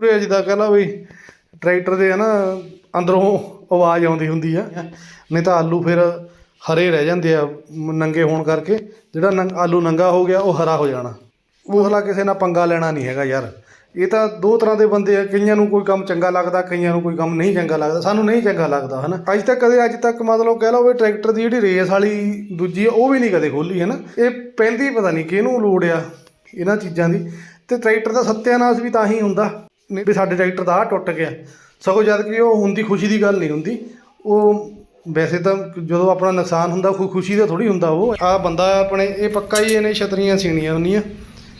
ਪੂਰੇ ਜਿੱਦਾਂ ਕਹ ਲਾ ਵੀ ਟਰੈਕਟਰ ਦੇ ਨਾ ਅੰਦਰੋਂ ਆਵਾਜ਼ ਆਉਂਦੀ ਹੁੰਦੀ ਆ। ਨਹੀਂ ਤਾਂ ਆਲੂ ਫਿਰ ਹਰੇ ਰਹਿ ਜਾਂਦੇ ਆ ਨੰਗੇ ਹੋਣ ਕਰਕੇ। ਜਿਹੜਾ ਨੰਗ ਆਲੂ ਨੰਗਾ ਹੋ ਗਿਆ, ਉਹ ਹਰਾ ਹੋ ਜਾਣਾ। ਉਹ ਹਲਾ ਕਿਸੇ ਨਾਲ ਪੰਗਾ ਲੈਣਾ ਨਹੀਂ ਹੈਗਾ ਯਾਰ। ਇਹ ਤਾਂ ਦੋ ਤਰ੍ਹਾਂ ਦੇ ਬੰਦੇ ਆ, ਕਈਆਂ ਨੂੰ ਕੋਈ ਕੰਮ ਚੰਗਾ ਲੱਗਦਾ, ਕਈਆਂ ਨੂੰ ਕੋਈ ਕੰਮ ਨਹੀਂ ਚੰਗਾ ਲੱਗਦਾ। ਸਾਨੂੰ ਨਹੀਂ ਚੰਗਾ ਲੱਗਦਾ, ਹਨਾ। ਅੱਜ ਤੱਕ ਕਦੇ, ਅੱਜ ਤੱਕ ਮਤਲਬ ਕਹਿ ਲਓ ਵੀ ਟਰੈਕਟਰ ਦੀ ਜਿਹੜੀ ਰੇਸ ਵਾਲੀ ਦੂਜੀ ਆ, ਉਹ ਵੀ ਨਹੀਂ ਕਦੇ ਖੋਲੀ ਹਨਾ। ਇਹ ਪੈਂਦੀ ਪਤਾ ਨਹੀਂ ਕਿਹਨੂੰ ਲੋੜ ਆ ਇਹਨਾਂ ਚੀਜ਼ਾਂ ਦੀ। ਤੇ ਟਰੈਕਟਰ ਦਾ ਸੱਤਿਆਨਾਸ਼ ਵੀ ਤਾਂ ਹੀ ਹੁੰਦਾ। ਨਹੀਂ ਵੀ ਸਾਡੇ ਟਰੈਕਟਰ ਦਾ ਆਹ ਟੁੱਟ ਗਿਆ। ਸਗੋਂ ਜਦ ਕਿ ਉਹ ਹੁੰਦੀ ਖੁਸ਼ੀ ਦੀ ਗੱਲ ਨਹੀਂ ਹੁੰਦੀ। ਉਹ ਵੈਸੇ ਤਾਂ ਜਦੋਂ ਆਪਣਾ ਨੁਕਸਾਨ ਹੁੰਦਾ, ਕੋਈ ਖੁਸ਼ੀ ਦਾ ਥੋੜੀ ਹੁੰਦਾ ਉਹ। ਆ ਬੰਦਾ ਆਪਣੇ, ਇਹ ਪੱਕਾ ਹੀ ਇਹਨੇ ਛਤਰੀਆਂ ਸੀਣੀਆਂ ਹੁੰਦੀਆਂ।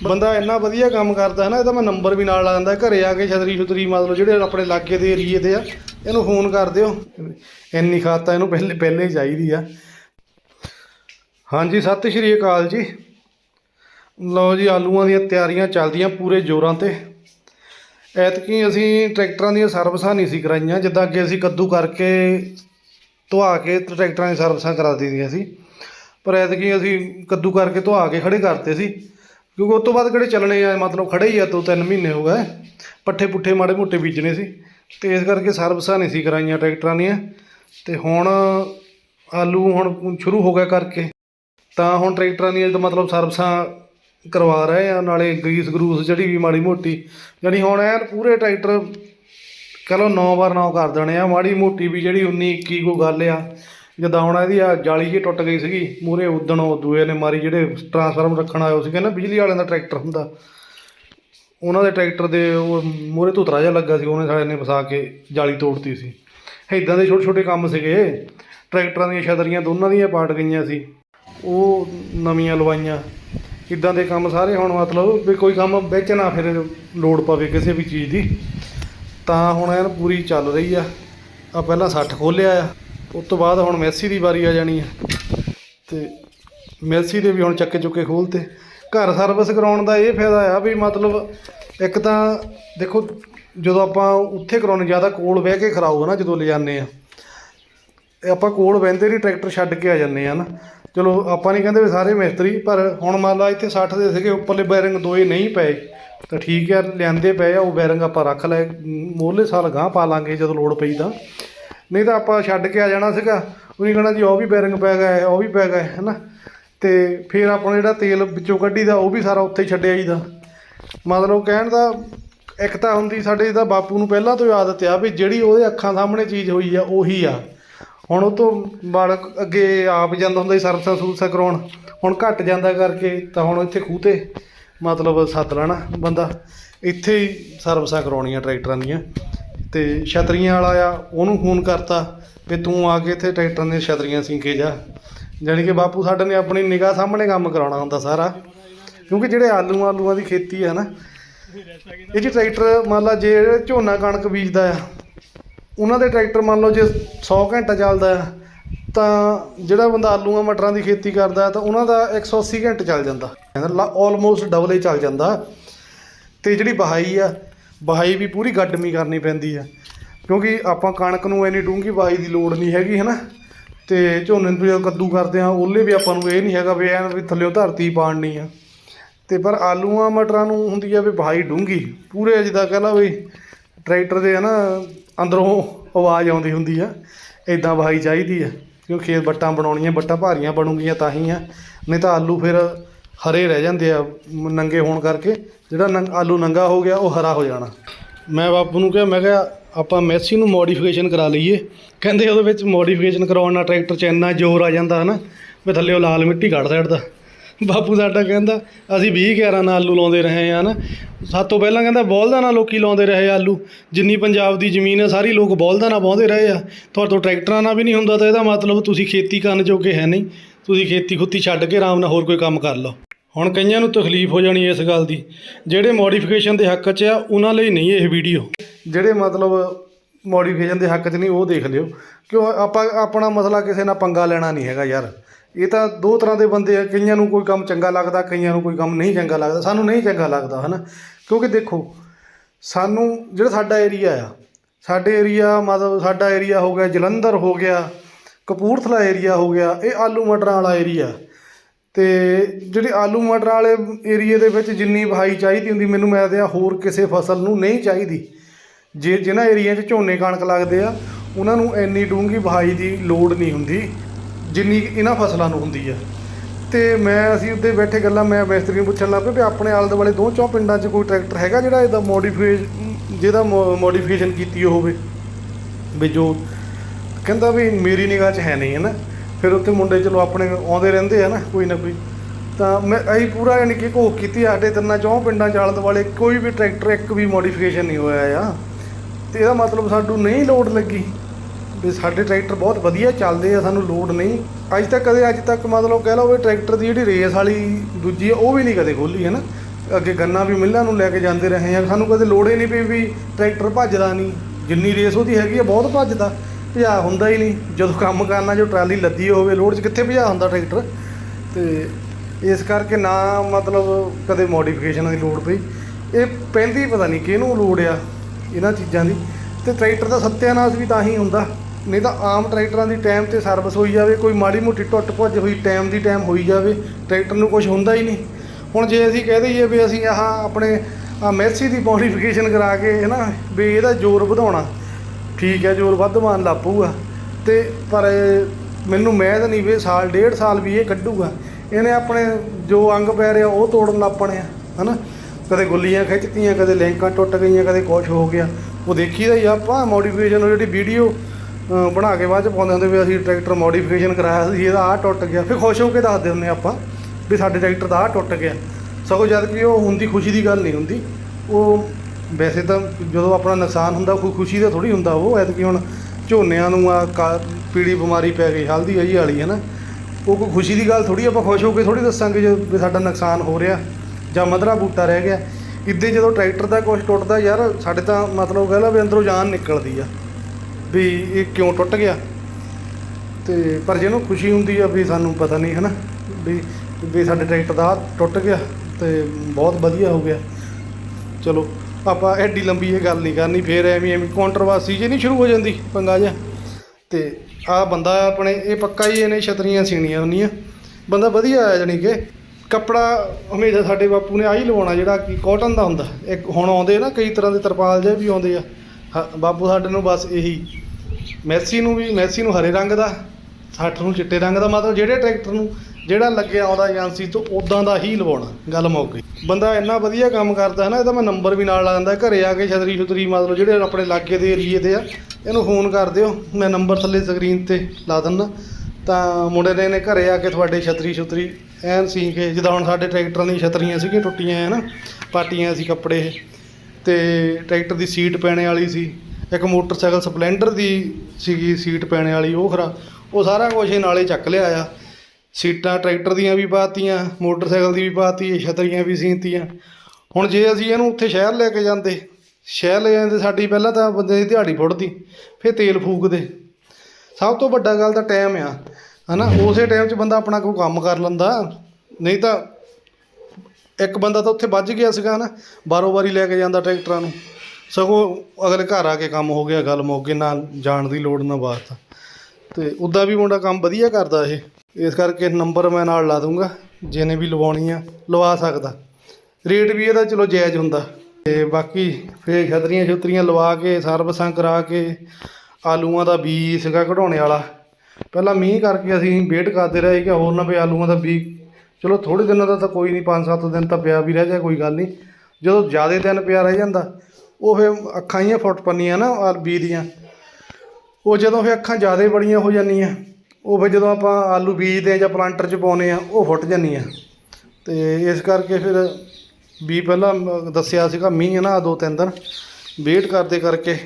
ਬੰਦਾ ਇੰਨਾ ਵਧੀਆ ਕੰਮ ਕਰਦਾ ਹੈ ਨਾ, ਇਹਦਾ ਮੈਂ ਨੰਬਰ ਵੀ ਨਾਲ ਲਾ ਦਿੰਦਾ, ਘਰੇ ਆ ਕੇ ਛਤਰੀ ਛੁਤਰੀ ਮਤਲਬ ਜਿਹੜੇ ਆਪਣੇ ਇਲਾਕੇ ਦੇ ਏਰੀਏ ਤੇ ਆ, ਇਹਨੂੰ ਫੋਨ ਕਰ ਦਿਓ। ਇੰਨੀ ਖਾਤਾ ਇਹਨੂੰ ਪਹਿਲੇ ਪਹਿਲੇ ਹੀ ਚਾਹੀਦੀ ਆ। ਹਾਂਜੀ, ਸਤਿ ਸ਼੍ਰੀ ਅਕਾਲ ਜੀ। ਲਓ ਜੀ, ਆਲੂਆਂ ਦੀਆਂ ਤਿਆਰੀਆਂ ਚੱਲਦੀਆਂ ਪੂਰੇ ਜ਼ੋਰਾਂ ਤੇ। ਐਤਕੀ ਅਸੀਂ ਟਰੈਕਟਰਾਂ ਦੀਆਂ ਸਰਵਿਸਾਂ ਨਹੀਂ ਸੀ ਕਰਾਈਆਂ, ਜਿੱਦਾਂ ਅੱਗੇ ਅਸੀਂ ਕੱਦੂ ਕਰਕੇ ਧੁਆ ਕੇ ਤੇ ਟਰੈਕਟਰਾਂ ਦੀਆਂ ਸਰਵਿਸਾਂ ਕਰਾ ਦਿੰਦੀਆਂ ਸੀ। ਪਰ ਐਤਕੀ ਅਸੀਂ ਕੱਦੂ ਕਰਕੇ ਧੁਆ ਕੇ ਖੜੇ ਕਰਤੇ ਸੀ। ਕਿਉਂਕਿ ਉਸ ਤੋਂ ਬਾਅਦ ਕਿਹੜੇ ਚੱਲਣੇ ਆ, ਮਤਲਬ ਖੜੇ ਹੀ ਆ ਦੋ ਤਿੰਨ ਮਹੀਨੇ ਹੋ ਗਏ। ਪੱਠੇ ਪੁੱਠੇ ਮਾੜੇ ਮੋਟੇ ਬੀਜਣੇ ਸੀ। ਤੇ ਇਸ ਕਰਕੇ ਸਰਵਿਸਾਂ ਨਹੀਂ ਸੀ ਕਰਾਈਆਂ ਟਰੈਕਟਰਾਂ ਦੀਆਂ। ਤੇ ਹੁਣ ਆਲੂ ਹੁਣ ਸ਼ੁਰੂ ਹੋ ਗਿਆ ਕਰਕੇ, ਤਾਂ ਹੁਣ ਟਰੈਕਟਰਾਂ ਦੀਆਂ ਤਾਂ ਮਤਲਬ ਸਰਵਿਸਾਂ ਕਰਵਾ ਰਹੇ ਆ, ਨਾਲੇ ਗਰੀਸ ਗਰੂਸ ਜਿਹੜੀ ਵੀ ਮਾੜੀ ਮੋਟੀ ਜਾਣੀ ਹੁਣ ਐਨ ਪੂਰੇ ਟਰੈਕਟਰ ਕਹ ਲਓ 9 ਵਾਰ 9 ਕਰ ਦੇਣੇ ਆ, ਮਾੜੀ ਮੋਟੀ ਵੀ ਜਿਹੜੀ 19 21 ਕੋ ਗੱਲ ਆ, ਜਿੱਦਾਂ ਹੁਣ ਇਹਦੀ ਆ ਜਾਲੀ ਜੀ ਟੁੱਟ ਗਈ ਸੀਗੀ ਮੂਰੇ ਉਦਣ ਉਹ ਦੂਏ ਨੇ ਮਾਰੀ ਜਿਹੜੇ ਟਰਾਂਸਫਾਰਮ ਰੱਖਣ ਆਏ ਸੀਗੇ ਨਾ, ਬਿਜਲੀ ਵਾਲਿਆਂ ਦਾ ਟਰੈਕਟਰ ਹੁੰਦਾ, ਉਹਨਾਂ ਦੇ ਟਰੈਕਟਰ ਦੇ ਉਹ ਮੂਰੇ ਧੁਤਰਾ ਜਿਹਾ ਲੱਗਾ ਸੀ, ਉਹਨੇ ਸਾਡੇ ਨੇ ਫਸਾ ਕੇ ਜਾਲੀ ਤੋੜਤੀ ਸੀ। ਇਦਾਂ ਦੇ ਛੋਟੇ ਛੋਟੇ ਕੰਮ ਸੀਗੇ, ਟਰੈਕਟਰਾਂ ਦੀਆਂ ਛਤਰੀਆਂ ਦੋਨਾਂ ਦੀਆਂ ਪਾਟ ਗਈਆਂ ਸੀ, ਉਹ ਨਵੀਆਂ ਲਵਾਈਆਂ। ਇਦਾਂ ਦੇ ਕੰਮ ਸਾਰੇ ਹੁਣ ਮਤਲਬ ਵੀ ਕੋਈ ਕੰਮ ਵਿੱਚ ਨਾ ਫਿਰ ਲੋੜ ਪਵੇ ਕਿਸੇ ਵੀ ਚੀਜ਼ ਦੀ। ਤਾਂ ਹੁਣ ਐਨ ਪੂਰੀ ਚੱਲ ਰਹੀ ਆ। ਆ ਪਹਿਲਾਂ 60 ਖੋਲਿਆ ਆ। ਉਸ ਤੋਂ ਬਾਅਦ ਹੁਣ ਮੈਸੀ ਦੀ ਵਾਰੀ ਆ ਜਾਣੀ ਆ। ਤੇ ਮੈਸੀ ਦੇ ਵੀ ਹੁਣ ਚੱਕੇ ਚੁੱਕੇ ਖੋਲਤੇ। ਘਰ ਸਰਵਿਸ ਕਰਾਉਣ ਦਾ ਇਹ ਫਾਇਦਾ ਆ ਵੀ ਮਤਲਬ ਇੱਕ ਤਾਂ ਦੇਖੋ, ਜਦੋਂ ਆਪਾਂ ਉੱਥੇ ਕਰਾਉਣੇ ਜ਼ਿਆਦਾ ਕੋਲ ਬਹਿ ਕੇ ਖਰਾਓ ਨਾ ਜਦੋਂ ਲਿਜਾਨੇ ਆ। ਆਪਾਂ ਕੋਲ ਬਹਿੰਦੇ ਨਹੀਂ ਟਰੈਕਟਰ ਛੱਡ ਕੇ ਆ ਜਾਂਦੇ ਆ ਨਾ। ਚਲੋ ਆਪਾਂ ਨਹੀਂ ਕਹਿੰਦੇ ਵੀ ਸਾਰੇ ਮਿਸਤਰੀ ਪਰ ਹੁਣ ਮੰਨ ਲਾ ਇੱਥੇ 60 ਦੇ ਸੀਗੇ ਉੱਪਰਲੇ ਬੈਰਿੰਗ ਦੋਏ ਨਹੀਂ ਪਏ। ਤਾਂ ਠੀਕ ਹੈ ਲਿਆਂਦੇ ਪਏ ਆ ਉਹ ਬੈਰਿੰਗ ਆਪਾਂ ਰੱਖ ਲਏ ਮੋਹਲੇ ਸਾਲ ਗਾਂ ਪਾ ਲਾਂਗੇ ਜਦੋਂ ਲੋੜ ਪਈ ਤਾਂ। ਨਹੀਂ ਤਾਂ ਆਪਾਂ ਛੱਡ ਕੇ ਆ ਜਾਣਾ ਸੀਗਾ ਉਹਨੇ ਕਹਣਾ ਜੀ ਉਹ ਵੀ ਬੈਰਿੰਗ ਪੈ ਗਿਆ ਉਹ ਵੀ ਪੈ ਗਿਆ ਹੈ, ਹਨਾ? ਤੇ ਫਿਰ ਆਪਾਂ ਜਿਹੜਾ ਤੇਲ ਵਿੱਚੋਂ ਕੱਢੀ ਦਾ ਉਹ ਵੀ ਸਾਰਾ ਉੱਥੇ ਛੱਡਿਆ ਜੀ ਦਾ ਮਤਲਬ ਕਹਿਣ ਦਾ ਇੱਕ ਤਾਂ ਹੁੰਦੀ ਸਾਡੇ ਇਹਦਾ ਬਾਪੂ ਨੂੰ ਪਹਿਲਾਂ ਤੋਂ ਆਦਤ ਆ ਵੀ ਜਿਹੜੀ ਉਹਦੇ ਅੱਖਾਂ ਸਾਹਮਣੇ ਚੀਜ਼ ਹੋਈ ਆ ਉਹੀ ਆ। ਹੁਣ ਉਹ ਤੋਂ ਬਾਲਕ ਅੱਗੇ ਆਪ ਜਾਂਦਾ ਹੁੰਦਾ ਸੀ ਸਰਵਿਸਾਂ ਸੁਰਵਿਸਾਂ ਕਰਾਉਣ। ਹੁਣ ਘਟ ਜਾਂਦਾ ਕਰਕੇ ਤਾਂ ਹੁਣ ਇੱਥੇ ਖੂਹ ਤੇ ਮਤਲਬ ਸੱਦ ਲੈਣਾ ਬੰਦਾ। ਇੱਥੇ ਹੀ ਸਰਵਿਸਾਂ ਕਰਾਉਣੀਆਂ ਟਰੈਕਟਰਾਂ ਦੀਆਂ। ਤੇ ਛਤਰੀਆਂ ਵਾਲਾ ਆ, ਉਹਨੂੰ ਫੋਨ ਕਰਤਾ ਵੀ ਤੂੰ ਆ ਕੇ ਇੱਥੇ ਟਰੈਕਟਰਾਂ ਦੀਆਂ ਛਤਰੀਆਂ ਸਿੰਕੇ ਜਾ। ਜਾਣੀ ਕਿ ਬਾਪੂ ਸਾਡੇ ਨੇ ਆਪਣੀ ਨਿਗਾਹ ਸਾਹਮਣੇ ਕੰਮ ਕਰਾਉਣਾ ਹੁੰਦਾ ਸਾਰਾ। ਕਿਉਂਕਿ ਜਿਹੜੇ ਆਲੂ ਆਲੂਆਂ ਦੀ ਖੇਤੀ ਆ ਨਾ, ਇਹ 'ਚ ਟਰੈਕਟਰ ਮੰਨ ਲਾ ਜੇ ਝੋਨਾ ਕਣਕ ਬੀਜਦਾ ਆ ਉਹਨਾਂ ਦੇ ਟਰੈਕਟਰ ਮੰਨ ਲਓ ਜੇ 100 ਘੰਟਾ ਚੱਲਦਾ ਤਾਂ ਜਿਹੜਾ ਬੰਦਾ ਆਲੂਆਂ ਮਟਰਾਂ ਦੀ ਖੇਤੀ ਕਰਦਾ ਤਾਂ ਉਹਨਾਂ ਦਾ 180 ਘੰਟੇ ਚੱਲ ਜਾਂਦਾ। ਆਲਮੋਸਟ ਡਬਲ ਹੀ ਚੱਲ ਜਾਂਦਾ। ਤੇ ਜਿਹੜੀ ਬਹਾਈ ਆ, ਬਹਾਈ ਵੀ ਪੂਰੀ ਗੱਡਮੀ ਕਰਨੀ ਪੈਂਦੀ ਆ। ਕਿਉਂਕਿ ਆਪਾਂ ਕਣਕ ਨੂੰ ਇੰਨੀ ਡੂੰਘੀ ਬਹਾਈ ਦੀ ਲੋੜ ਨਹੀਂ ਹੈਗੀ ਹੈ ਨਾ ਤੇ ਝੋਨੇ ਨੂੰ ਜਦੋਂ ਕੱਦੂ ਕਰਦੇ ਆ ਉਹਲੇ ਵੀ ਆਪਾਂ ਨੂੰ ਇਹ ਨਹੀਂ ਹੈਗਾ ਵੀ ਐਨ ਵੀ ਥੱਲੇੋਂ ਧਰਤੀ ਪਾੜਨੀ ਆ। ਤੇ ਪਰ ਆਲੂਆਂ ਮਟਰਾਂ ਨੂੰ ਹੁੰਦੀ ਆ ਵੀ ਬਹਾਈ ਡੂੰਘੀ। ਪੂਰੇ ਜਿੱਦਾਂ ਕਹ ਲਾ ਵੀ ਟਰੈਕਟਰ ਦੇ ਹੈ ਨਾ ਅੰਦਰੋਂ ਆਵਾਜ਼ ਆਉਂਦੀ ਹੁੰਦੀ ਆ ਇਦਾਂ ਬਹਾਈ ਚਾਹੀਦੀ ਆ, ਕਿਉਂਕਿ ਖੇਤ ਵੱਟਾਂ ਬਣਾਉਣੀਆਂ, ਵੱਟਾਂ ਭਾਰੀਆਂ ਬਣੂਗੀਆਂ ਤਾਂ ਹੀ ਆ, ਨਹੀਂ ਤਾਂ ਆਲੂ ਫਿਰ ਹਰੇ ਰਹਿ ਜਾਂਦੇ ਆ, ਨੰਗੇ ਹੋਣ ਕਰਕੇ, ਜਿਹੜਾ ਨੰਗ ਆਲੂ ਨੰਗਾ ਹੋ ਗਿਆ, ਉਹ ਹਰਾ ਹੋ ਜਾਣਾ। ਮੈਂ ਬਾਪੂ ਨੂੰ ਕਿਹਾ, ਮੈਂ ਕਿਹਾ, ਆਪਾਂ ਮੈਸੀ ਨੂੰ ਮੋਡੀਫਿਕੇਸ਼ਨ ਕਰਾ ਲਈਏ। ਕਹਿੰਦੇ ਉਹਦੇ ਵਿੱਚ ਮੋਡੀਫਿਕੇਸ਼ਨ ਕਰਾਉਣ ਨਾਲ ਟਰੈਕਟਰ 'ਚ ਇੰਨਾ ਜ਼ੋਰ ਆ ਜਾਂਦਾ ਹਨਾ, ਵੀ ਥੱਲੇ ਉਹ ਲਾਲ ਮਿੱਟੀ ਕੱਢ ਛੱਡਦਾ ਬਾਪੂ ਸਾਡਾ ਕਹਿੰਦਾ, ਅਸੀਂ 20 11 ਨਾਲ ਆਲੂ ਲਾਉਂਦੇ ਰਹੇ ਆ ਨਾ। ਸਭ ਤੋਂ ਪਹਿਲਾਂ ਕਹਿੰਦਾ, ਬੋਲਦਾਂ ਨਾਲ ਲੋਕੀ ਲਾਉਂਦੇ ਰਹੇ ਆਲੂ। ਜਿੰਨੀ ਪੰਜਾਬ ਦੀ ਜ਼ਮੀਨ ਹੈ, ਸਾਰੀ ਲੋਕ ਬੋਲਦਾਂ ਨਾਲ ਵਾਹੁੰਦੇ ਰਹੇ ਆ। ਤੁਹਾਡੇ ਤੋਂ ਟਰੈਕਟਰਾਂ ਨਾਲ ਵੀ ਨਹੀਂ ਹੁੰਦਾ ਤਾਂ ਇਹਦਾ ਮਤਲਬ ਤੁਸੀਂ ਖੇਤੀ ਕਰਨ ਜੋਗੇ ਹੈ ਨਹੀਂ। ਤੁਸੀਂ ਖੇਤੀ ਖੁੱਤੀ ਛੱਡ ਕੇ ਆਰਾਮ ਨਾਲ ਹੋਰ ਕੋਈ ਕੰਮ ਕਰ ਲਓ। ਹੁਣ ਕਈਆਂ ਨੂੰ ਤਕਲੀਫ ਹੋ ਜਾਣੀ ਇਸ ਗੱਲ ਦੀ। ਜਿਹੜੇ ਮੋਡੀਫਿਕੇਸ਼ਨ ਦੇ ਹੱਕ 'ਚ ਆ, ਉਹਨਾਂ ਲਈ ਨਹੀਂ ਇਹ ਵੀਡੀਓ। ਜਿਹੜੇ ਮਤਲਬ ਮੋਡੀਫਿਕੇਸ਼ਨ ਦੇ ਹੱਕ 'ਚ ਨਹੀਂ, ਉਹ ਦੇਖ ਲਿਓ। ਕਿਉਂ, ਆਪਾਂ, ਆਪਣਾ ਮਸਲਾ ਕਿਸੇ ਨਾਲ ਪੰਗਾ ਲੈਣਾ ਨਹੀਂ ਹੈਗਾ ਯਾਰ। ਇਹ ਤਾਂ ਦੋ ਤਰ੍ਹਾਂ ਦੇ ਬੰਦੇ ਆ, ਕਈਆਂ ਨੂੰ ਕੋਈ ਕੰਮ ਚੰਗਾ ਲੱਗਦਾ, ਕਈਆਂ ਨੂੰ ਕੋਈ ਕੰਮ ਨਹੀਂ ਚੰਗਾ ਲੱਗਦਾ। ਸਾਨੂੰ ਨਹੀਂ ਚੰਗਾ ਲੱਗਦਾ, ਹਨਾ? ਕਿਉਂਕਿ ਦੇਖੋ, ਸਾਨੂੰ ਜਿਹੜਾ ਸਾਡਾ ਏਰੀਆ ਆ, ਸਾਡੇ ਏਰੀਆ ਮਤਲਬ ਸਾਡਾ ਏਰੀਆ ਹੋ ਗਿਆ, ਜਲੰਧਰ ਹੋ ਗਿਆ, ਕਪੂਰਥਲਾ ਏਰੀਆ ਹੋ ਗਿਆ, ਇਹ ਆਲੂ ਮਟਰਾਂ ਵਾਲਾ ਏਰੀਆ। ਤੇ ਜਿਹੜੇ ਆਲੂ ਮਟਰ ਵਾਲੇ ਏਰੀਏ ਦੇ ਵਿੱਚ ਜਿੰਨੀ ਵਹਾਈ ਚਾਹੀਦੀ ਹੁੰਦੀ, ਮੈਨੂੰ ਮੈਂ ਆ ਹੋਰ ਕਿਸੇ ਫਸਲ ਨੂੰ ਨਹੀਂ ਚਾਹੀਦੀ। ਜੇ ਜਿਨ੍ਹਾਂ ਏਰੀਆ 'ਚ ਝੋਨੇ ਕਣਕ ਲੱਗਦੇ ਆ, ਉਹਨਾਂ ਨੂੰ ਇੰਨੀ ਡੂੰਘੀ ਵਹਾਈ ਦੀ ਲੋੜ ਨਹੀਂ ਹੁੰਦੀ। ਜਿੰਨੀ ਇਹਨਾਂ ਫਸਲਾਂ ਨੂੰ ਹੁੰਦੀ ਆ। ਤੇ ਮੈਂ ਅਸੀਂ ਉੱਤੇ ਬੈਠੇ ਗੱਲਾਂ ਮੈਂ ਮਿਸਤਰੀ ਨੂੰ ਪੁੱਛਣ ਲੱਗ ਪਿਆ ਵੀ ਆਪਣੇ ਆਲੇ ਦੁਆਲੇ ਦੋ ਚੌ ਪਿੰਡਾਂ 'ਚ ਕੋਈ ਟਰੈਕਟਰ ਹੈਗਾ ਜਿਹੜਾ ਇਹਦਾ ਮੋਡੀਫਾਈ ਜਿਹਦਾ ਮੋਡੀਫਿਕੇਸ਼ਨ ਕੀਤੀ ਹੋਵੇ? ਵੀ ਜੋ ਕਹਿੰਦਾ ਵੀ ਮੇਰੀ ਨਿਗਾਹ 'ਚ ਹੈ ਨਹੀਂ ਹੈ ਨਾ ਫਿਰ ਉੱਥੇ ਮੁੰਡੇ ਚਲੋ ਆਪਣੇ ਆਉਂਦੇ ਰਹਿੰਦੇ ਆ ਨਾ, ਕੋਈ ਨਾ ਕੋਈ। ਤਾਂ ਮੈਂ ਅਸੀਂ ਪੂਰਾ ਯਾਨੀ ਕਿ ਘੋਖ ਕੀਤੀ, ਸਾਡੇ ਤਿੰਨਾਂ ਚੌਂ ਪਿੰਡਾਂ 'ਚ ਆਲੇ ਦੁਆਲੇ ਕੋਈ ਵੀ ਟਰੈਕਟਰ ਇੱਕ ਵੀ ਮੋਡੀਫਿਕੇਸ਼ਨ ਨਹੀਂ ਹੋਇਆ ਆ। ਤੇ ਇਹਦਾ ਮਤਲਬ ਸਾਨੂੰ ਨਹੀਂ ਲੋਡ ਲੱਗੀ। ਵੀ ਸਾਡੇ ਟਰੈਕਟਰ ਬਹੁਤ ਵਧੀਆ ਚੱਲਦੇ ਆ, ਸਾਨੂੰ ਲੋਡ ਨਹੀਂ। ਅੱਜ ਤੱਕ ਕਦੇ, ਅੱਜ ਤੱਕ ਮਤਲਬ ਕਹਿ ਲਓ ਵੀ ਟਰੈਕਟਰ ਦੀ ਜਿਹੜੀ ਰੇਸ ਵਾਲੀ ਦੂਜੀ ਆ, ਉਹ ਵੀ ਨਹੀਂ ਕਦੇ ਖੋਲੀ ਹੈ ਨਾ? ਅੱਗੇ ਗੰਨਾ ਵੀ ਮਿੱਲਾਂ ਨੂੰ ਲੈ ਕੇ ਜਾਂਦੇ ਰਹੇ ਆ, ਸਾਨੂੰ ਕਦੇ ਲੋੜ ਹੀ ਨਹੀਂ ਪਈ ਵੀ ਟਰੈਕਟਰ ਭੱਜਦਾ ਨਹੀਂ। ਜਿੰਨੀ ਰੇਸ ਉਹਦੀ ਹੈਗੀ ਆ, ਬਹੁਤ ਭੱਜਦਾ, ਭਜਾ ਹੁੰਦਾ ਹੀ ਨਹੀਂ। ਜਦੋਂ ਕੰਮ ਕਰਨਾ, ਜੋ ਟਰਾਲੀ ਲੱਦੀ ਹੋਵੇ ਲੋਡ 'ਚ ਕਿੱਥੇ ਭਜਾ ਹੁੰਦਾ ਟਰੈਕਟਰ? ਤੇ ਇਸ ਕਰਕੇ ਨਾ ਮਤਲਬ ਕਦੇ ਮੋਡੀਫਿਕੇਸ਼ਨਾਂ ਦੀ ਲੋੜ ਪਈ। ਇਹ ਪੈਂਦੀ ਪਤਾ ਨਹੀਂ ਕਿਹਨੂੰ ਲੋੜ ਆ, ਇਹਨਾਂ ਚੀਜ਼ਾਂ ਦੀ। ਤੇ ਟਰੈਕਟਰ ਦਾ ਸੱਤਿਆਨਾਸ਼ ਵੀ ਤਾਂ ਹੀ ਹੁੰਦਾ। ਨਹੀਂ ਤਾਂ ਆਮ ਟਰੈਕਟਰਾਂ ਦੀ ਟਾਈਮ ਤੇ ਸਰਵਿਸ ਹੋਈ ਜਾਵੇ, ਕੋਈ ਮਾੜੀ ਮੋਟੀ ਟੁੱਟ ਭੱਜ ਹੋਈ ਟਾਈਮ ਦੀ ਟਾਈਮ ਹੋਈ ਜਾਵੇ, ਟਰੈਕਟਰ ਨੂੰ ਕੁਝ ਹੁੰਦਾ ਹੀ ਨਹੀਂ। ਹੁਣ ਜੇ ਅਸੀਂ ਕਹਿ ਦਈਏ ਵੀ ਅਸੀਂ ਆਹ ਆਪਣੇ ਆ ਮੈਸੀ ਦੀ ਮੋਡੀਫਿਕੇਸ਼ਨ ਕਰਾ ਕੇ ਹੈ ਨਾ ਵੀ ਇਹਦਾ ਜ਼ੋਰ ਵਧਾਉਣਾ, ਠੀਕ ਹੈ, ਜ਼ੋਰ ਵੱਧ ਮਾਰਨ ਲੱਗ ਪਊਗਾ ਤੇ ਪਰ ਇਹ ਮੈਨੂੰ ਮੈਦ ਨਹੀਂ ਵੀ ਸਾਲ, ਡੇਢ ਸਾਲ ਵੀ ਇਹ ਕੱਢੂਗਾ। ਇਹਨੇ ਆਪਣੇ ਜੋ ਅੰਗ ਪੈ ਰਿਹਾ ਉਹ ਤੋੜਨ ਲੱਪਣੇ ਆ, ਹਨਾ। ਕਦੇ ਗੁੱਲੀਆਂ ਖਿੱਚਤੀਆਂ, ਕਦੇ ਲਿੰਕਾਂ ਟੁੱਟ ਗਈਆਂ, ਕਦੇ ਕੁਛ ਹੋ ਗਿਆ। ਉਹ ਦੇਖੀਦਾ ਹੀ ਆ, ਆਪਾਂ ਮੋਡੀਫਿਕੇਸ਼ਨ ਜਿਹੜੀ ਵੀਡੀਓ ਬਣਾ ਕੇ ਬਾਅਦ ਚ ਪਾਉਂਦੇ ਹੁੰਦੇ ਵੀ ਅਸੀਂ ਟਰੈਕਟਰ ਮੋਡੀਫਿਕੇਸ਼ਨ ਕਰਾਇਆ ਸੀ, ਇਹਦਾ ਆਹ ਟੁੱਟ ਗਿਆ। ਫਿਰ ਖੁਸ਼ ਹੋ ਕੇ ਦੱਸਦੇ ਹੁੰਦੇ ਆਪਾਂ ਵੀ ਸਾਡੇ ਟਰੈਕਟਰ ਦਾ ਆਹ ਟੁੱਟ ਗਿਆ। ਸਗੋਂ ਜਦ ਕਿ ਉਹ ਹੁੰਦੀ, ਖੁਸ਼ੀ ਦੀ ਗੱਲ ਨਹੀਂ ਹੁੰਦੀ। ਉਹ ਵੈਸੇ ਤਾਂ ਜਦੋਂ ਆਪਣਾ ਨੁਕਸਾਨ ਹੁੰਦਾ ਕੋਈ ਖੁਸ਼ੀ ਦਾ ਥੋੜੀ ਹੁੰਦਾ ਉਹ, ਐਤਕੀ ਹੁਣ ਝੋਨਿਆਂ ਨੂੰ ਆ ਕਾ- ਪੀੜੀ ਬਿਮਾਰੀ ਪੈ ਗਈ, ਹਲਦੀ ਅਜੀ ਵਾਲੀ ਹੈ ਨਾ। ਉਹ ਕੋਈ ਖੁਸ਼ੀ ਦੀ ਗੱਲ ਥੋੜੀ ਆਪਾਂ ਖੁਸ਼ ਹੋ ਕੇ ਥੋੜੀ ਦੱਸਾਂਗੇ ਜੇ ਵੀ ਸਾਡਾ ਨੁਕਸਾਨ ਹੋ ਰਿਹਾ ਜਾਂ ਮਧਰਾ ਬੂਟਾ ਰਹਿ ਗਿਆ। ਇੱਦਾਂ ਜਦੋਂ ਟਰੈਕਟਰ ਦਾ ਕੁਝ ਟੁੱਟਦਾ ਯਾਰ, ਸਾਡੇ ਤਾਂ ਮਤਲਬ ਕਹਿ ਲਾ ਵੀ ਅੰਦਰੋਂ ਜਾਨ ਨਿਕਲਦੀ ਆ। ਵੀ ਇਹ ਕਿਉਂ ਟੁੱਟ ਗਿਆ? ਤੇ ਪਰ ਜਿਹਨੂੰ ਖੁਸ਼ੀ ਹੁੰਦੀ ਆ ਵੀ ਸਾਨੂੰ ਪਤਾ ਨਹੀਂ ਹੈ ਨਾ ਵੀ ਵੀ ਸਾਡੇ ਟਰੈਕਟਰ ਦਾ ਆਹ ਟੁੱਟ ਗਿਆ ਤੇ ਬਹੁਤ ਵਧੀਆ ਹੋ ਗਿਆ। ਚਲੋ, ਆਪਾਂ ਐਡੀ ਲੰਬੀ ਇਹ ਗੱਲ ਨਹੀਂ ਕਰਨੀ, ਫੇਰ ਐਵੇਂ ਐਵੇਂ ਕੰਟਰੋਵਰਸੀ ਜੇ ਨਹੀਂ ਸ਼ੁਰੂ ਹੋ ਜਾਂਦੀ, ਪੰਗਾ ਜਿਹਾ। ਤੇ ਆਹ ਬੰਦਾ ਆਪਣੇ, ਇਹ ਪੱਕਾ ਹੀ ਇਹਨੇ ਛਤਰੀਆਂ ਸੀਣੀਆਂ ਹੁੰਦੀਆਂ। ਬੰਦਾ ਵਧੀਆ ਆ ਜਾਣੀ ਕਿ ਕੱਪੜਾ ਹਮੇਸ਼ਾ ਸਾਡੇ ਬਾਪੂ ਨੇ ਆਹੀ ਲਵਾਉਣਾ ਜਿਹੜਾ ਕਿ ਕਾਟਨ ਦਾ ਹੁੰਦਾ। ਇੱਕ ਹੁਣ ਆਉਂਦੇ ਨਾ ਕਈ ਤਰ੍ਹਾਂ ਦੇ ਤਰਪਾਲ ਜਿਹੇ ਵੀ ਆਉਂਦੇ ਆ। ਹ- ਬਾਪੂ ਸਾਡੇ ਨੂੰ ਬਸ ਇਹੀ। ਮੈਸੀ ਨੂੰ ਵੀ, ਮੈਸੀ ਨੂੰ ਹਰੇ ਰੰਗ ਦਾ, ਸੱਠ ਨੂੰ ਚਿੱਟੇ ਰੰਗ ਦਾ, ਮਤਲਬ ਜਿਹੜੇ ਟਰੈਕਟਰ ਨੂੰ ਜਿਹੜਾ ਲੱਗਿਆ ਆਉਂਦਾ ਏਜੰਸੀ ਤੋਂ ਉਦਾਂ ਦਾ ਹੀ ਲਵਾਉਣਾ, ਗੱਲ ਮੁੱਕ। ਗਈ ਬੰਦਾ ਇੰਨਾ ਵਧੀਆ ਕੰਮ ਕਰਦਾ ਹੈ ਨਾ, ਇਹਦਾ ਮੈਂ ਨੰਬਰ ਵੀ ਨਾਲ ਲਾ ਦਿੰਦਾ, ਘਰੇ ਆ ਕੇ ਛਤਰੀ ਛੁਤਰੀ ਮਤਲਬ ਜਿਹੜੇ ਆਪਣੇ ਲਾਗੇ ਦੇ ਏਰੀਏ ਦੇ ਆ, ਇਹਨੂੰ ਫੋਨ ਕਰ ਦਿਓ, ਮੈਂ ਨੰਬਰ ਥੱਲੇ ਸਕਰੀਨ ਤੇ ਲਾ ਦਿੰਦਾ। ਤਾਂ ਮੁੰਡੇ ਨੇ ਇਹਨੇ ਘਰੇ ਆ ਕੇ ਤੁਹਾਡੇ ਛਤਰੀ ਛੁਤਰੀ, ਐਨ ਸੀ ਕੇ, ਜਿੱਦਾਂ ਹੁਣ ਸਾਡੇ ਟਰੈਕਟਰਾਂ ਦੀਆਂ ਛਤਰੀਆਂ ਸੀਗੀਆਂ, ਟੁੱਟੀਆਂ ਹੈ ਨਾ ਪਾਟੀਆਂ ਸੀ ਕੱਪੜੇ। ਤੇ ਟਰੈਕਟਰ ਦੀ ਸੀਟ ਪੈਣੇ ਵਾਲੀ ਸੀ, ਇੱਕ ਮੋਟਰਸਾਈਕਲ ਸਪਲੈਂਡਰ ਦੀ ਸੀਗੀ ਸੀਟ ਪੈਣੇ ਵਾਲੀ, ਉਹ ਖਰਾ, ਉਹ ਸਾਰਾ ਕੁਝ ਇਹ ਨਾਲੇ ਚੱਕ ਲਿਆ ਆ। ਸੀਟਾਂ ਟਰੈਕਟਰ ਦੀਆਂ ਵੀ ਪਾਤੀਆਂ, ਮੋਟਰਸਾਈਕਲ ਦੀ ਵੀ ਪਾਤੀ, ਛਤਰੀਆਂ ਵੀ ਸੀਤੀਆਂ। ਹੁਣ ਜੇ ਅਸੀਂ ਇਹਨੂੰ ਉੱਥੇ ਸ਼ਹਿਰ ਲੈ ਕੇ ਜਾਂਦੇ, ਸ਼ਹਿਰ ਲੈ ਜਾਂਦੇ, ਸਾਡੀ ਪਹਿਲਾਂ ਤਾਂ ਬੰਦੇ ਦੀ ਦਿਹਾੜੀ ਫੁੱਟਦੀ, ਫਿਰ ਤੇਲ ਫੂਕਦੇ। ਸਭ ਤੋਂ ਵੱਡਾ ਗੱਲ ਤਾਂ ਟਾਈਮ ਆ, ਹਨਾ? ਉਸੇ ਟਾਈਮ 'ਚ ਬੰਦਾ ਆਪਣਾ ਕੋਈ ਕੰਮ ਕਰ ਲੈਂਦਾ, ਨਹੀਂ ਤਾਂ ਇੱਕ ਬੰਦਾ ਤਾਂ ਉੱਥੇ ਵੱਜ ਗਿਆ ਸੀਗਾ ਨਾ ਬਾਰੋ ਬਾਰੀ ਲੈ ਕੇ ਜਾਂਦਾ ਟਰੈਕਟਰਾਂ ਨੂੰ। ਸਗੋਂ ਅਗਲੇ ਘਰ ਆ ਕੇ ਕੰਮ ਹੋ ਗਿਆ, ਗੱਲ ਮੁੱਕ ਗਈ ਨਾਲ ਜਾਣ ਦੀ ਲੋੜ, ਨਾ ਬਾਤ। ਤੇ ਉੱਦਾਂ ਵੀ ਮੁੰਡਾ ਕੰਮ ਵਧੀਆ ਕਰਦਾ ਇਹ। ਇਸ ਕਰਕੇ ਨੰਬਰ ਮੈਂ ਨਾਲ ਲਾ ਦੂੰਗਾ ਜਿਹਨੇ ਵੀ ਲਵਾਉਣੀ ਆ, ਲਵਾ ਸਕਦਾ। ਰੇਟ ਵੀ ਇਹਦਾ ਚਲੋ ਜਾਇਜ਼ ਹੁੰਦਾ। ਤੇ ਬਾਕੀ ਫੇਰ ਛਤਰੀਆਂ ਛੁਤਰੀਆਂ ਲਵਾ ਕੇ ਸਰਵਿਸਾਂ ਕਰਾ ਕੇ, ਆਲੂਆਂ ਦਾ ਬੀਜ ਸੀਗਾ ਕਢਾਉਣੇ ਵਾਲਾ। ਪਹਿਲਾਂ ਮੀਂਹ ਕਰਕੇ ਅਸੀਂ ਵੇਟ ਕਰਦੇ ਰਹੇ ਕਿ ਹੋਰ ਨਾ ਪਏ ਆਲੂਆਂ ਦਾ ਬੀਜ ਚਲੋ ਥੋੜੇ ਦਿਨਾਂ ਦਾ ਤਾਂ ਕੋਈ ਨਹੀਂ 5-7 ਦਿਨ ਤਾਂ ਪਿਆ ਵੀ ਰਹਿ ਜਾਏ, ਕੋਈ ਗੱਲ ਨਹੀਂ। ਜਦੋਂ ਜ਼ਿਆਦਾ ਦਿਨ ਪਿਆ ਰਹਿ ਜਾਂਦਾ, ਉਹ ਫਿਰ ਅੱਖਾਂ ਹੀ ਫੁੱਟ ਪੰਨੀਆਂ ਨਾ ਆ ਬੀਜ ਦੀਆਂ। ਉਹ ਜਦੋਂ ਫਿਰ ਅੱਖਾਂ ਜ਼ਿਆਦਾ ਬੜੀਆਂ ਹੋ ਜਾਂਦੀਆਂ, ਉਹ ਫਿਰ ਜਦੋਂ ਆਪਾਂ ਆਲੂ ਬੀਜਦੇ ਆ ਜਾਂ ਪਲਾਂਟਰ 'ਚ ਪਾਉਂਦੇ ਆ ਉਹ ਫੁੱਟ ਜਾਂਦੀਆਂ। ਤੇ ਇਸ ਕਰਕੇ ਫਿਰ ਵੀ ਪਹਿਲਾਂ ਦੱਸਿਆ ਸੀਗਾ ਮੀਂਹ ਹੈ ਨਾ ਦੋ ਤਿੰਨ ਦਿਨ ਵੇਟ ਕਰਦੇ ਕਰਕੇ,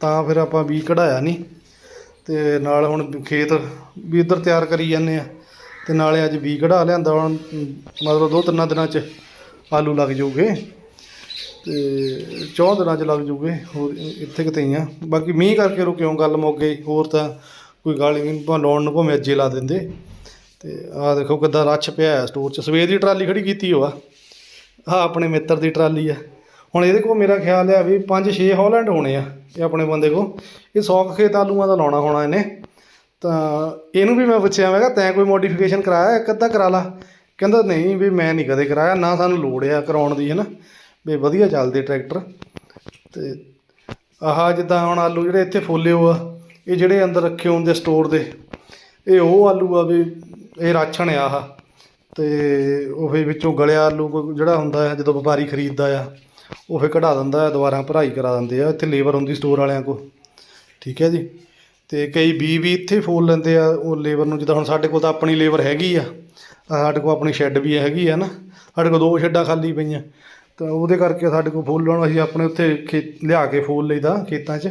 ਤਾਂ ਫਿਰ ਆਪਾਂ ਵੀ ਕਢਾਇਆ ਨਹੀਂ। ਤੇ ਨਾਲ ਹੁਣ ਖੇਤ ਵੀ ਇੱਧਰ ਤਿਆਰ ਕਰੀ ਜਾਂਦੇ ਆ। ਤੇ ਨਾਲੇ ਅੱਜ ਵੀ ਕਢਾ ਲਿਆਂਦਾ ਹੁਣ ਮਤਲਬ ਦੋ ਤਿੰਨਾਂ ਦਿਨਾਂ 'ਚ ਆਲੂ ਲੱਗ ਜਾਊਗੇ ਤੇ ਚੌਂ ਦਿਨਾਂ 'ਚ ਲੱਗ ਜੂਗੇ ਹੋਰ ਇੱਥੇ ਕਿਤੇ ਹੀ ਆ। ਬਾਕੀ ਮੀਂਹ ਕਰਕੇ ਰੁਕਿਓ ਗੱਲ ਮੁੱਕ ਗਈ ਹੋਰ ਤਾਂ ਕੋਈ ਗੱਲ ਹੀ ਨਹੀਂ ਭਾਵੇਂ ਲਾਉਣ ਨੂੰ ਭਾਵੇਂ ਅੱਜੇ ਲਾ ਦਿੰਦੇ। ਤੇ ਆਹ ਦੇਖੋ ਕਿੱਦਾਂ ਰੱਛ ਪਿਆ ਹੈ ਸਟੋਰ 'ਚ। ਸਵੇਰ ਦੀ ਟਰਾਲੀ ਖੜੀ ਕੀਤੀ ਹੋਆ। ਆਹ ਆਪਣੇ ਮਿੱਤਰ ਦੀ ਟਰਾਲੀ ਆ। ਹੁਣ ਇਹਦੇ ਕੋਲ ਮੇਰਾ ਖਿਆਲ ਆ ਵੀ 5-6 ਹਾਲੈਂਡ ਹੋਣੇ ਆ ਇਹ ਆਪਣੇ ਬੰਦੇ ਕੋਲ। ਇਹ 100 ਖੇਤ ਆਲੂਆਂ ਦਾ ਲਾਉਣਾ ਹੋਣਾ ਇਹਨੇ। ਤਾਂ ਇਹਨੂੰ ਵੀ ਮੈਂ ਪੁੱਛਿਆ, ਮੈਂ ਕਿਹਾ ਤੈਂ ਕੋਈ ਮੋਡੀਫਿਕੇਸ਼ਨ ਕਰਾਇਆ? ਇੱਕ ਅੱਧਾ ਕਰਾ ਲਾ। ਕਹਿੰਦਾ, ਨਹੀਂ ਵੀ ਮੈਂ ਨਹੀਂ ਕਦੇ ਕਰਾਇਆ, ਨਾ ਸਾਨੂੰ ਲੋੜ ਆ ਕਰਾਉਣ ਦੀ ਹੈ ਨਾ ਵੀ ਵਧੀਆ ਚੱਲਦੇ ਟਰੈਕਟਰ। ਤੇ ਆਹ ਜਿੱਦਾਂ ਹੁਣ ਆਲੂ ਜਿਹੜੇ ਇੱਥੇ ਫੋਲੇ ਹੋ ਆ, ਇਹ ਜਿਹੜੇ ਅੰਦਰ ਰੱਖੇ ਹੁੰਦੇ ਸਟੋਰ ਦੇ, ਇਹ ਉਹ ਆਲੂ ਆ ਵੀ ਇਹ ਰਾਛਣ ਆ ਆਹ। ਤੇ ਉਹ ਫਿਰ ਵਿੱਚੋਂ ਗਲਿਆ ਆਲੂ ਕੋਈ ਜਿਹੜਾ ਹੁੰਦਾ ਹੈ ਜਦੋਂ ਵਪਾਰੀ ਖਰੀਦਦਾ ਆ, ਉਹ ਫਿਰ ਕਢਾ ਦਿੰਦਾ ਹੈ ਦੁਬਾਰਾ ਭਰਾਈ ਕਰਾ ਦਿੰਦੇ ਆ, ਇੱਥੇ ਲੇਬਰ ਹੁੰਦੀ ਸਟੋਰ ਵਾਲਿਆਂ ਕੋਲ ਠੀਕ ਹੈ ਜੀ? ਅਤੇ ਕਈ ਬੀ ਵੀ ਇੱਥੇ ਫੋਲ ਲੈਂਦੇ ਆ, ਉਹ ਲੇਬਰ ਨੂੰ, ਜਿੱਦਾਂ ਹੁਣ ਸਾਡੇ ਕੋਲ ਤਾਂ ਆਪਣੀ ਲੇਬਰ ਹੈਗੀ ਆ ਸਾਡੇ ਕੋਲ ਆਪਣੀ ਸ਼ੈੱਡ ਵੀ ਹੈਗੀ ਆ ਨਾ, ਸਾਡੇ ਕੋਲ ਦੋ ਸ਼ੈੱਡਾਂ ਖਾਲੀ ਪਈਆਂ, ਤਾਂ ਉਹਦੇ ਕਰਕੇ ਸਾਡੇ ਕੋਲ ਫੁੱਲ ਲਾਉਣ ਅਸੀਂ ਆਪਣੇ ਉੱਥੇ ਖੇਤ, ਲਿਆ ਕੇ ਫੋਲ ਲਈਦਾ ਖੇਤਾਂ 'ਚ,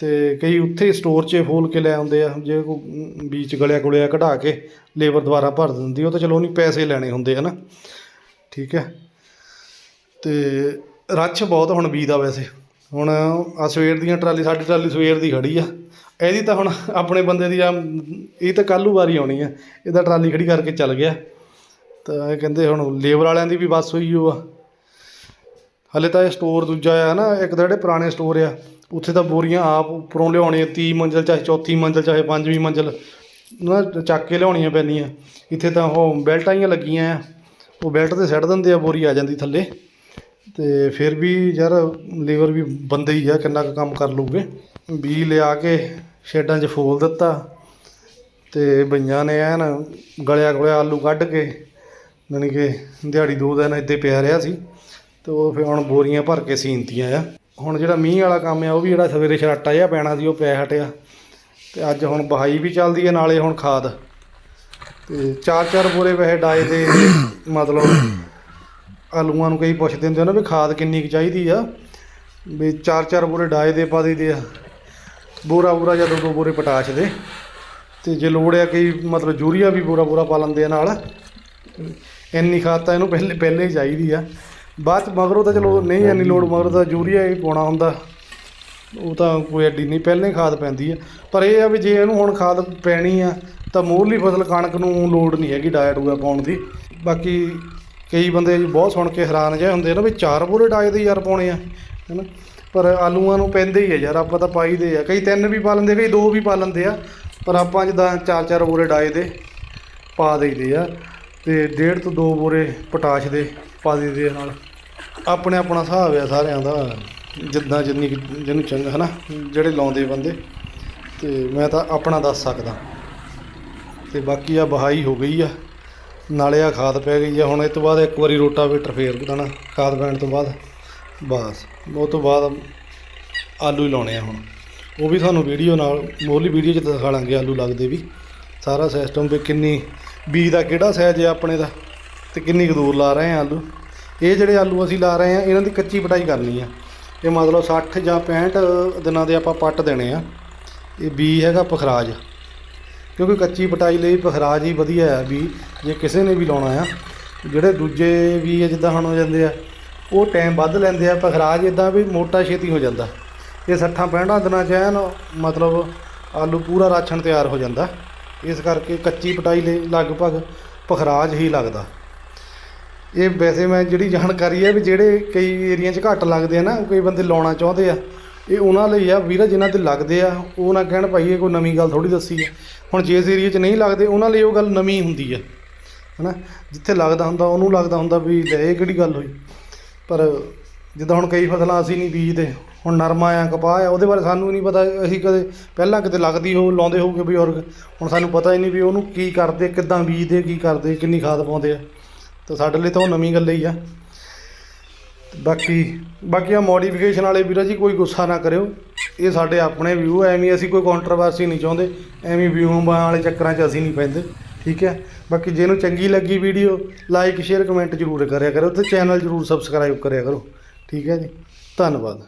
ਤੇ ਕਈ ਉੱਥੇ ਸਟੋਰ 'ਚ ਫੋਲ ਕੇ ਲੈ ਆਉਂਦੇ ਆ, ਜੇ ਕੋਈ ਬੀਚ ਗਲਿਆ ਗੁਲਿਆ ਕਢਾ ਕੇ ਲੇਬਰ ਦੁਬਾਰਾ ਭਰ ਦਿੰਦੀ ਉਹ ਤਾਂ ਚਲੋ ਨਹੀਂ ਪੈਸੇ ਲੈਣੇ ਹੁੰਦੇ ਹਨਾ ਠੀਕ ਹੈ, ਤੇ ਰੱਛ ਬਹੁਤ ਹੁਣ ਬੀਜ ਦਾ ਵੈਸੇ। ਹੁਣ ਆ ਸਵੇਰ ਦੀਆਂ ਟਰਾਲੀ, ਸਾਡੀ ਟਰਾਲੀ ਸਵੇਰ ਦੀ ਖੜੀ ਆ। ਇਹਦੀ ਤਾਂ ਹੁਣ ਆਪਣੇ ਬੰਦੇ ਦੀ ਆ, ਇਹ ਤਾਂ ਕੱਲ੍ਹ ਨੂੰ ਵਾਰੀ ਆਉਣੀ ਆ। ਇਹਦਾ ਟਰਾਲੀ ਖੜੀ ਕਰਕੇ ਚੱਲ ਗਿਆ। ਤਾਂ ਇਹ ਕਹਿੰਦੇ ਹੁਣ ਲੇਬਰ ਵਾਲਿਆਂ ਦੀ ਵੀ ਬੱਸ ਹੋਈ ਓ ਆ। ਹਲੇ ਤਾਂ ਇਹ ਸਟੋਰ ਦੂਜਾ ਆ ਨਾ, ਇੱਕ ਤਾਂ ਜਿਹੜੇ ਪੁਰਾਣੇ ਸਟੋਰ ਆ, ਉੱਥੇ ਤਾਂ ਬੋਰੀਆਂ ਆਪ ਉੱਪਰੋਂ ਲਿਆਉਣੀਆਂ 30 ਮੰਜ਼ਲ ਚਾਹੇ ਚੌਥੀ ਮੰਜ਼ਲ ਚਾਹੇ ਪੰਜਵੀਂ ਮੰਜ਼ਲ, ਨਾ ਚੱਕ ਕੇ ਲਿਆਉਣੀਆਂ ਪੈਂਦੀਆਂ। ਇੱਥੇ ਤਾਂ ਉਹ ਬੈਲਟਾਂ ਹੀ ਲੱਗੀਆਂ ਆ। ਉਹ ਬੈਲਟ ਤੇ ਸੱਟ ਦਿੰਦੇ ਆ, ਬੋਰੀ ਆ ਜਾਂਦੀ ਥੱਲੇ। ਤੇ ਫਿਰ ਵੀ ਯਾਰ ਲੇਬਰ ਵੀ ਬੰਦੇ ਹੀ ਆ, ਕਿੰਨਾ ਕੁ ਕੰਮ ਕਰ ਲੂਗੇ ਬੀਜ ਲਿਆ ਕੇ ਸ਼ੈਡਾਂ 'ਚ ਫੋਲ ਦਿੱਤਾ ਅਤੇ ਬਈਆਂ ਨੇ ਐਨ ਗਲਿਆ ਗੁਲਿਆ ਆਲੂ ਕੱਢ ਕੇ ਜਾਣੀ ਕਿ ਦਿਹਾੜੀ ਦੋ ਦਿਨ ਇੱਦਾਂ ਪਿਆ ਰਿਹਾ ਸੀ ਅਤੇ ਉਹ ਫਿਰ ਹੁਣ ਬੋਰੀਆਂ ਭਰ ਕੇ ਸੀਨਤੀਆਂ ਆ। ਹੁਣ ਜਿਹੜਾ ਮੀਂਹ ਵਾਲਾ ਕੰਮ ਆ, ਉਹ ਵੀ ਜਿਹੜਾ ਸਵੇਰੇ ਛਰਾਟਾ ਜਿਹਾ ਪੈਣਾ ਸੀ, ਉਹ ਪੈ ਹਟਿਆ। ਤੇ ਅੱਜ ਹੁਣ ਬਹਾਈ ਵੀ ਚੱਲਦੀ ਹੈ ਨਾਲੇ ਹੁਣ ਖਾਦ। ਤੇ ਚਾਰ ਚਾਰ ਬੋਰੇ ਵੈਸੇ ਡਾਏ ਦੇ ਮਤਲਬ ਆਲੂਆਂ ਨੂੰ ਕਈ ਪੁੱਛਦੇ ਹੁੰਦੇ ਆ ਨਾ ਵੀ ਖਾਦ ਕਿੰਨੀ ਕੁ ਚਾਹੀਦੀ ਆ, ਵੀ ਚਾਰ ਚਾਰ ਬੋਰੇ ਡਾਏ ਦੇ ਪਾ ਦਈਦੇ ਆ। ਬੋਰਾ ਬੋਰਾ ਜਾਂ ਦੋ ਦੋ ਬੋਰੇ ਪਟਾਸ਼ ਦੇ। ਤੇ ਜੇ ਲੋੜ ਆ ਕਈ ਮਤਲਬ ਯੂਰੀਆ ਵੀ ਬੋਰਾ ਬੋਰਾ ਪਾ ਲੈਂਦੇ ਆ ਨਾਲ। ਇੰਨੀ ਖਾਦ ਤਾਂ ਇਹਨੂੰ ਪਹਿਲੇ ਪਹਿਲੇ ਹੀ ਚਾਹੀਦੀ ਆ। ਬਾਅਦ 'ਚ ਮਗਰੋਂ ਤਾਂ ਚਲੋ ਨਹੀਂ ਇੰਨੀ ਲੋੜ, ਮਗਰੋਂ ਤਾਂ ਯੂਰੀਆ ਹੀ ਪਾਉਣਾ ਹੁੰਦਾ। ਉਹ ਤਾਂ ਕੋਈ ਐਡੀ ਨਹੀਂ, ਪਹਿਲਾਂ ਹੀ ਖਾਦ ਪੈਂਦੀ ਆ। ਪਰ ਇਹ ਆ ਵੀ ਜੇ ਇਹਨੂੰ ਹੁਣ ਖਾਦ ਪੈਣੀ ਆ, ਤਾਂ ਮੂਹਰਲੀ ਫਸਲ ਕਣਕ ਨੂੰ ਲੋੜ ਨਹੀਂ ਹੈਗੀ ਡਾਇਆ ਡੂਆ ਪਾਉਣ ਦੀ। ਬਾਕੀ ਕਈ ਬੰਦੇ ਬਹੁਤ ਸੁਣ ਕੇ ਹੈਰਾਨ ਜਿਹੇ ਹੁੰਦੇ ਆ ਨਾ ਵੀ ਚਾਰ ਪੂਰੇ ਡਾਏ ਦੇ ਯਾਰ ਪਾਉਣੇ ਆ, ਹੈਨਾ? ਪਰ ਆਲੂਆਂ ਨੂੰ ਪੈਂਦੇ ਹੀ ਆ ਯਾਰ, ਆਪਾਂ ਤਾਂ ਪਾਈਦੇ ਆ। ਕਈ ਤਿੰਨ ਵੀ ਪਾ ਲੈਂਦੇ, ਕਈ ਦੋ ਵੀ ਪਾ ਲੈਂਦੇ ਆ, ਪਰ ਆਪਾਂ ਜਿੱਦਾਂ ਚਾਰ ਚਾਰ ਬੋਰੇ ਡਾਏ ਦੇ ਪਾ ਦੇਈਦੇ ਆ ਤੇ ਡੇਢ ਤੋਂ ਦੋ ਬੋਰੇ ਪੋਟਾਸ਼ ਦੇ ਪਾ ਦੇਈਦੇ ਨਾਲ। ਆਪਣੇ ਆਪਣਾ ਹਿਸਾਬ ਆ ਸਾਰਿਆਂ ਦਾ, ਜਿੱਦਾਂ ਜਿੰਨੀ ਕੁ ਜਿਹਨੂੰ ਚੰਗਾ, ਹਨਾ? ਜਿਹੜੇ ਲਾਉਂਦੇ ਬੰਦੇ। ਤੇ ਮੈਂ ਤਾਂ ਆਪਣਾ ਦੱਸ ਸਕਦਾ। ਤੇ ਬਾਕੀ ਆ ਬਹਾਈ ਹੋ ਗਈ ਆ। ਨਾਲੇ ਆ ਖਾਦ ਪੈ ਗਈ ਆ, ਹੁਣ ਇਹ ਤੋਂ ਬਾਅਦ ਇੱਕ ਵਾਰੀ ਰੋਟਾਵੇਟਰ ਫੇਰ ਦੇਣਾ, ਖਾਦ ਪੈਣ ਤੋਂ ਬਾਅਦ। ਬਸ, ਉਹ ਤੋਂ ਬਾਅਦ ਆਲੂ ਹੀ ਲਾਉਣੇ ਆ ਹੁਣ। ਉਹ ਵੀ ਤੁਹਾਨੂੰ ਵੀਡੀਓ ਨਾਲ, ਮੋਲੀ ਵੀਡੀਓ 'ਚ ਦਿਖਾ ਲਾਂਗੇ ਆਲੂ ਲੱਗਦੇ ਵੀ। ਸਾਰਾ ਸਿਸਟਮ ਵੀ ਕਿੰਨੀ, ਬੀਜ ਦਾ ਕਿਹੜਾ ਸਾਈਜ਼ ਆ ਆਪਣੇ ਦਾ ਤੇ ਕਿੰਨੀ ਕੁ ਦੂਰ ਲਾ ਰਹੇ ਆ ਆਲੂ। ਇਹ ਜਿਹੜੇ ਆਲੂ ਅਸੀਂ ਲਾ ਰਹੇ ਆ, ਇਹਨਾਂ ਦੀ ਕੱਚੀ ਪਟਾਈ ਕਰਨੀ ਆ। ਇਹ ਮਤਲਬ 60 ਜਾਂ 65 ਦਿਨਾਂ ਦੇ ਆਪਾਂ ਪੱਟ ਦੇਣੇ ਆ। ਇਹ ਬੀ ਹੈਗਾ ਪਖਰਾਜ। ਕਿਉਂਕਿ ਕੱਚੀ ਪਟਾਈ ਲਈ ਪਖਰਾਜ ਹੀ ਵਧੀਆ ਹੈ ਵੀ ਜੇ ਕਿਸੇ ਨੇ ਵੀ ਲਾਉਣਾ ਆ, ਜਿਹੜੇ ਦੂਜੇ ਵੀ ਆ ਜਿੱਦਾਂ ਹੁਣ ਹੋ ਜਾਂਦੇ ਆ, ਉਹ ਟਾਈਮ ਵੱਧ ਲੈਂਦੇ ਆ, ਪਖਰਾਜ ਇਦਾਂ ਵੀ ਮੋਟਾ ਛੇਤੀ ਹੋ ਜਾਂਦਾ। ਇਹ 60 65 ਦਿਨਾਂ ਚ ਐਨ ਮਤਲਬ ਆਲੂ ਪੂਰਾ ਰਾਸ਼ਨ ਤਿਆਰ ਹੋ ਜਾਂਦਾ। ਇਸ ਕਰਕੇ ਕੱਚੀ ਪਟਾਈ ਲਈ ਲਗਭਗ ਪਖਰਾਜ ਹੀ ਲੱਗਦਾ। ਇਹ ਵੈਸੇ ਮੈਂ ਜਿਹੜੀ ਜਾਣਕਾਰੀ ਹੈ ਵੀ ਜਿਹੜੇ ਕਈ ਏਰੀਆ 'ਚ ਘੱਟ ਲੱਗਦੇ ਆ ਨਾ, ਕਈ ਬੰਦੇ ਲਾਉਣਾ ਚਾਹੁੰਦੇ ਆ, ਇਹ ਉਹਨਾਂ ਲਈ ਆ, ਵੀਰਾ ਜਿਨ੍ਹਾਂ ਤੇ ਲੱਗਦੇ ਆ, ਉਹ ਨਾ ਕਹਿਣ ਭਾਈ ਇਹ ਕੋਈ ਨਵੀਂ ਗੱਲ ਥੋੜੀ ਦੱਸੀ ਆ। ਹੁਣ ਜਿਸ ਏਰੀਆ 'ਚ ਨਹੀਂ ਲੱਗਦੇ, ਉਹਨਾਂ ਲਈ ਉਹ ਗੱਲ ਨਵੀਂ ਹੁੰਦੀ ਹੈ ਹਨਾ? ਜਿੱਥੇ ਲੱਗਦਾ ਹੁੰਦਾ, ਉਹਨੂੰ ਲੱਗਦਾ ਹੁੰਦਾ ਵੀ ਲੈ, ਇਹ ਕਿਹੜੀ ਗੱਲ ਹੋਈ? ਪਰ ਜਿੱਦਾਂ ਹੁਣ ਕਈ ਫਸਲਾਂ ਅਸੀਂ ਨਹੀਂ ਬੀਜਦੇ, ਹੁਣ ਨਰਮਾ ਆ, ਕਪਾਹ ਆ, ਉਹਦੇ ਬਾਰੇ ਸਾਨੂੰ ਨਹੀਂ ਪਤਾ, ਅਸੀਂ ਕਦੇ ਪਹਿਲਾਂ ਕਿਤੇ ਲੱਗਦੀ ਹੋ, ਲਾਉਂਦੇ ਹੋਊਗੇ ਬਜ਼ੁਰਗ ਹੁਣ ਸਾਨੂੰ ਪਤਾ ਹੀ ਨਹੀਂ ਵੀ ਉਹਨੂੰ ਕੀ ਕਰਦੇ, ਕਿੱਦਾਂ ਬੀਜਦੇ, ਕੀ ਕਰਦੇ, ਕਿੰਨੀ ਖਾਦ ਪਾਉਂਦੇ ਆ। ਤਾਂ ਸਾਡੇ ਲਈ ਤਾਂ ਉਹ ਨਵੀਂ ਗੱਲ ਹੀ ਆ। ਬਾਕੀ ਬਾਕੀ ਆ ਮੋਡੀਫਿਕੇਸ਼ਨ ਵਾਲੇ ਵੀਰਾਂ ਜੀ ਕੋਈ ਗੁੱਸਾ ਨਾ ਕਰਿਓ। ਇਹ ਸਾਡੇ ਆਪਣੇ ਵਿਊ ਐਵੇਂ ਅਸੀਂ ਕੋਈ ਕੰਟਰੋਵਰਸੀ ਨਹੀਂ ਚਾਹੁੰਦੇ। ਐਵੇਂ ਵਿਊ ਵਾਲੇ ਚੱਕਰਾਂ 'ਚ ਅਸੀਂ ਨਹੀਂ ਪੈਂਦੇ, ਠੀਕ ਹੈ? ਬਾਕੀ ਜਿਹਨੂੰ ਚੰਗੀ ਲੱਗੀ ਵੀਡੀਓ ਲਾਈਕ ਸ਼ੇਅਰ ਕਮੈਂਟ ਜ਼ਰੂਰ ਕਰਿਆ ਕਰੋ ਤੇ ਚੈਨਲ ਜ਼ਰੂਰ ਸਬਸਕ੍ਰਾਈਬ ਕਰਿਆ ਕਰੋ। ਠੀਕ ਹੈ ਜੀ? ਧੰਨਵਾਦ।